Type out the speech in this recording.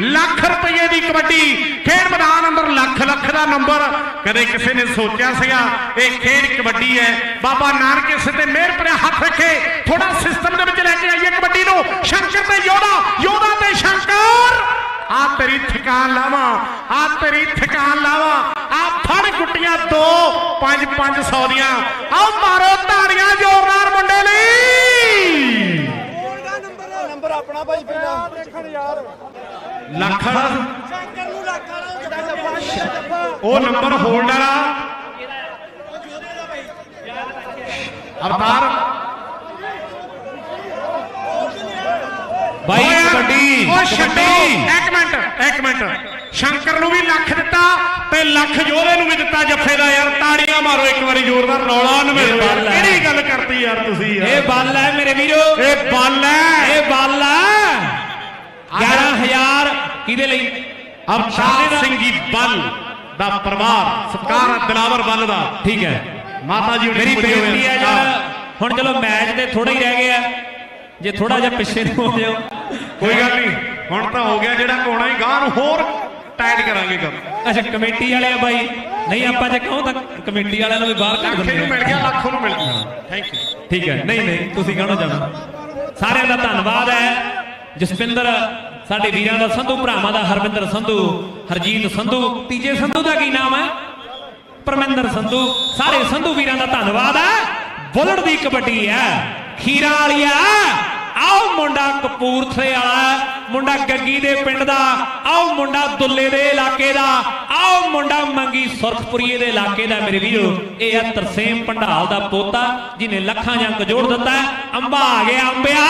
ਲੱਖ ਰੁਪਏ ਦੀ ਕਬੱਡੀ। ਖੇਡ ਮੈਦਾਨ ਅੰਦਰ ਲੱਖ ਲੱਖ ਦਾ ਨੰਬਰ। ਕਦੇ ਕਿਸੇ ਨੇ ਸੋਚਿਆ ਸੀਗਾ ਇਹ ਖੇਡ ਕਬੱਡੀ ਹੈ। ਬਾਬਾ ਨਾਨਕ ਇਸੇ ਤੇ ਮਿਹਰ ਭਰਿਆ ਹੱਥ ਰੱਖੇ। ਥੋੜਾ ਸਿਸਟਮ ਦੇ ਵਿੱਚ ਲੈ ਕੇ ਆਈਏ ਕਬੱਡੀ ਨੂੰ। ਸ਼ੰਕਰ ਤੇ ਯੋਧਾ ਯੋਧਾ ਤੇ ਸ਼ੰਕਰ। ਆ ਤੇਰੀ ਥਕਾਨ ਲਾਵਾਂ ਆ ਤੇਰੀ ਥਕਾਨ ਲਾਵਾਂ। ਆ ਫੜ ਗੁੱਟੀਆਂ ਦੋ 5 500 ਦੀਆਂ। ਆਓ ਮਾਰੋ ਤਾੜੀਆਂ ਜ਼ੋਰਦਾਰ ਮੁੰਡੇ ਲਈ। ਨੰਬਰ ਆਪਣਾ ਭਾਈ ਪਹਿਲਾਂ। ਦੇਖਣ ਯਾਰ। ਲੱਖ ਸ਼ੰਕਰ ਨੂੰ ਲੱਖ ਉਹ ਨੰਬਰ ਹੋਲਡਰ ਆ। ਅਵਤਾਰ। ਬਾਈ ਕਬੱਡੀ ਓ ਛੱਡੋ। ਇੱਕ ਮਿੰਟ ਇੱਕ ਮਿੰਟ। ਸ਼ੰਕਰ ਨੂੰ ਵੀ ਲੱਖ ਦਿੱਤਾ ਤੇ ਲੱਖ ਜੋਧੇ ਨੂੰ ਵੀ ਦਿੱਤਾ ਜੱਫੇ ਦਾ ਯਾਰ। ਤਾੜੀਆਂ ਮਾਰੋ ਇੱਕ ਵਾਰੀ ਜ਼ੋਰਦਾਰ ਰੌਲਾ ਨਵੇਂ। ਕਿਹੜੀ ਗੱਲ ਕਰਤੀ ਯਾਰ ਤੁਸੀਂ ਯਾਰ? ਇਹ ਬੱਲ ਹੈ ਮੇਰੇ ਵੀਰੋ। ਇਹ ਬੱਲ ਹੈ। ਕਿਹਦੇ ਲਈ ਅਵਤਾਰ ਸਿੰਘ ਜੀ ਬੱਲ ਦਾ ਪਰਿਵਾਰ ਸਤਕਾਰ ਦਿਲਾਵਰ ਬੱਲ ਦਾ। ਠੀਕ ਹੈ। ਮਾਤਾ ਜੀ ਮੇਰੀ ਬੇਨਤੀ ਹੈ ਯਾਰ ਹੁਣ ਚਲੋ ਮੈਚ ਤੇ ਥੋੜਾ ਹੀ ਰਹਿ ਗਿਆ। ਜੇ ਥੋੜਾ ਜਿਹਾ ਪਿੱਛੇ ਨੂੰ ਹੋ ਜਾਓ। ਕੋਈ ਗੱਲ ਨਹੀਂ। ਹੁਣ ਤਾਂ ਹੋ ਗਿਆ ਜਿਹੜਾ ਕੋਣਾ ਹੀ ਗਾਂ ਨੂੰ ਹੋਰ ਟਾਈਟ ਕਰਾਂਗੇ ਕੰਮ। ਅੱਛਾ ਕਮੇਟੀ ਵਾਲੇ ਆ ਬਾਈ। ਨਹੀਂ ਆਪਾਂ ਜੇ ਕਹੋ ਤਾਂ ਕਮੇਟੀ ਵਾਲਿਆਂ ਨੂੰ ਵੀ ਬਾਹਰ ਕੱਢ ਦਿੰਦੇ ਮਿਲ ਗਿਆ ਲੱਖ ਨੂੰ ਮਿਲ ਗਿਆ। ਥੈਂਕ ਯੂ ਠੀਕ ਹੈ। ਨਹੀਂ ਨਹੀਂ ਤੁਸੀਂ ਕਹਿਣਾ ਚਾਹਣਾ ਸਾਰਿਆਂ ਦਾ ਧੰਨਵਾਦ ਹੈ। ਜਸਪਿੰਦਰ, ਸਾਡੇ ਵੀਰਾਂ ਦਾ ਸੰਧੂ, ਭਰਾਵਾਂ ਦਾ ਹਰਵਿੰਦਰ ਸੰਧੂ, ਹਰਜੀਤ ਸੰਧੂ, ਤੀਜੇ ਸੰਧੂ ਦਾ ਕੀ ਨਾਮ ਹੈ? ਪਰਮਿੰਦਰ ਸੰਧੂ, ਸਾਰੇ ਸੰਧੂ ਵੀਰਾਂ ਦਾ ਧੰਨਵਾਦ ਹੈ। ਬੁਲਟ ਦੀ ਕਬੱਡੀ ਹੈ। ਖੀਰਾ ਵਾਲੀਆ, ਆਓ ਮੁੰਡਾ ਕਪੂਰਥਲੇ ਵਾਲਾ ਮੁੰਡਾ ਗੱਗੀ ਦੇ ਪਿੰਡ ਦਾ, ਆਓ ਮੁੰਡਾ ਦੁੱਲੇ ਦੇ ਇਲਾਕੇ ਦਾ, ਆਓ ਮੁੰਡਾ ਮੰਗੀ ਸੁਰਖਪੁਰੀਏ ਦੇ ਇਲਾਕੇ ਦਾ। ਮੇਰੇ ਵੀਰੋ, ਇਹ ਆ ਤਰਸੇਮ ਪੰਡਾਲ ਦਾ ਪੋਤਾ, ਜਿਹਨੇ ਲੱਖਾਂ ਜੰਗ ਜੋੜ ਦਿੱਤਾ ਅੰਬਾ ਆ ਗਿਆ, ਅੰਬਿਆ।